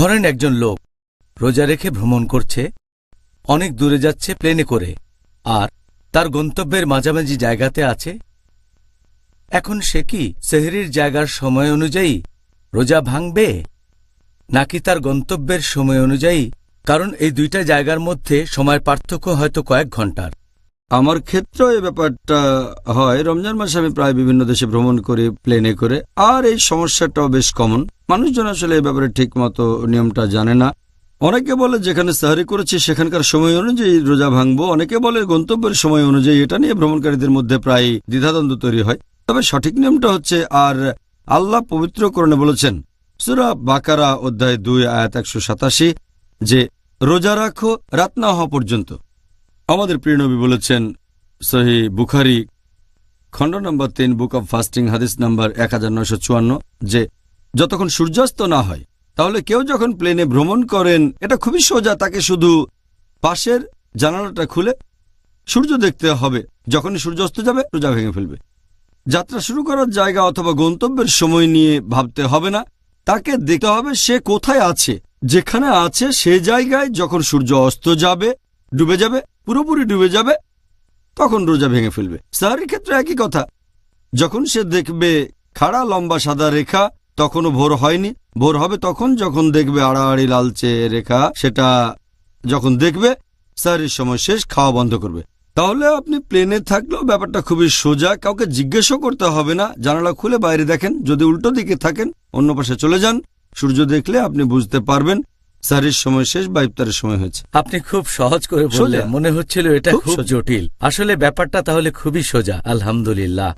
ধরেন একজন লোক রোজা রেখে ভ্রমণ করছে, অনেক দূরে যাচ্ছে প্লেনে করে, আর তার গন্তব্যের মাঝামাঝি জায়গাতে আছে। এখন সে কি সেহরির জায়গার সময় অনুযায়ী রোজা ভাঙবে, নাকি তার গন্তব্যের সময় অনুযায়ী? কারণ এই দুইটা জায়গার মধ্যে সময় পার্থক্য হয়তো কয়েক ঘণ্টার। আমার ক্ষেত্রে এই ব্যাপারটা হয়। রমজান মাসে আমি প্রায় বিভিন্ন দেশে ভ্রমণ করি প্লেনে করে। আর এই সমস্যাটাও বেশ কমন মানুষজন আসলে এই ব্যাপারে ঠিক মতো নিয়মটা জানে না। অনেকে বলে, যেখানে সাহারি করেছি, সেখানকার সময় অনুযায়ী রোজা ভাঙবো। অনেকে বলে, গন্তব্যের সময় অনুযায়ী এটা নিয়ে ভ্রমণকারীদের মধ্যে প্রায় দ্বিধাদ্বন্দ্ব তৈরি হয়। তবে সঠিক নিয়মটা হচ্ছে, আর আল্লাহ পবিত্রকরণে বলেছেন, সুরা বাকারা অধ্যায় দুই, আয়াত একশো সাতাশি, যে, রোজা রাখো, রাত না হওয়া পর্যন্ত। আমাদের প্রিয়নবী বলেছেন, সহি বুখারি, খণ্ড নম্বর তিন, বুক অব ফাস্টিং, হাদিস নাম্বার এক যে যতক্ষণ সূর্যাস্ত না হয়, তাহলে কেউ যখন প্লেনে ভ্রমণ করেন, এটা খুবই সোজা, তাকে শুধু পাশের জানালাটা খুলে সূর্য দেখতে হবে। যখনই সূর্যাস্ত যাবে রোজা ভেঙে ফেলবে। যাত্রা শুরু করার জায়গা অথবা গন্তব্যের সময় নিয়ে ভাবতে হবে না। তাকে দেখতে হবে সে কোথায় আছে। যেখানে আছে সে জায়গায় যখন সূর্য অস্ত যাবে, ডুবে যাবে পুরোপুরি ডুবে যাবে, তখন রোজা ভেঙে ফেলবে। সাহারির ক্ষেত্রে একই কথা। যখন সে দেখবে খাড়া লম্বা সাদা রেখা, তখনও ভোর হয়নি। ভোর হবে তখন যখন দেখবে আড়াআড়ি লালচে রেখা, সেটা যখন দেখবে, সাহারির সময় শেষ, খাওয়া বন্ধ করবে। তাহলে আপনি প্লেনে থাকলেও ব্যাপারটা খুবই সোজা। কাউকে জিজ্ঞেসও করতে হবে না। জানালা খুলে বাইরে দেখেন। যদি উল্টো দিকে থাকেন, অন্য পাশে চলে যান। সূর্য দেখলে আপনি বুঝতে পারবেন সাহারির সময় শেষ বা ইফতারের সময় হয়েছে। আপনি খুব সহজ করে বললেন। মনে হচ্ছিল এটা খুব জটিল। আসলে ব্যাপারটা তাহলে খুবই সোজা। আলহামদুলিল্লাহ।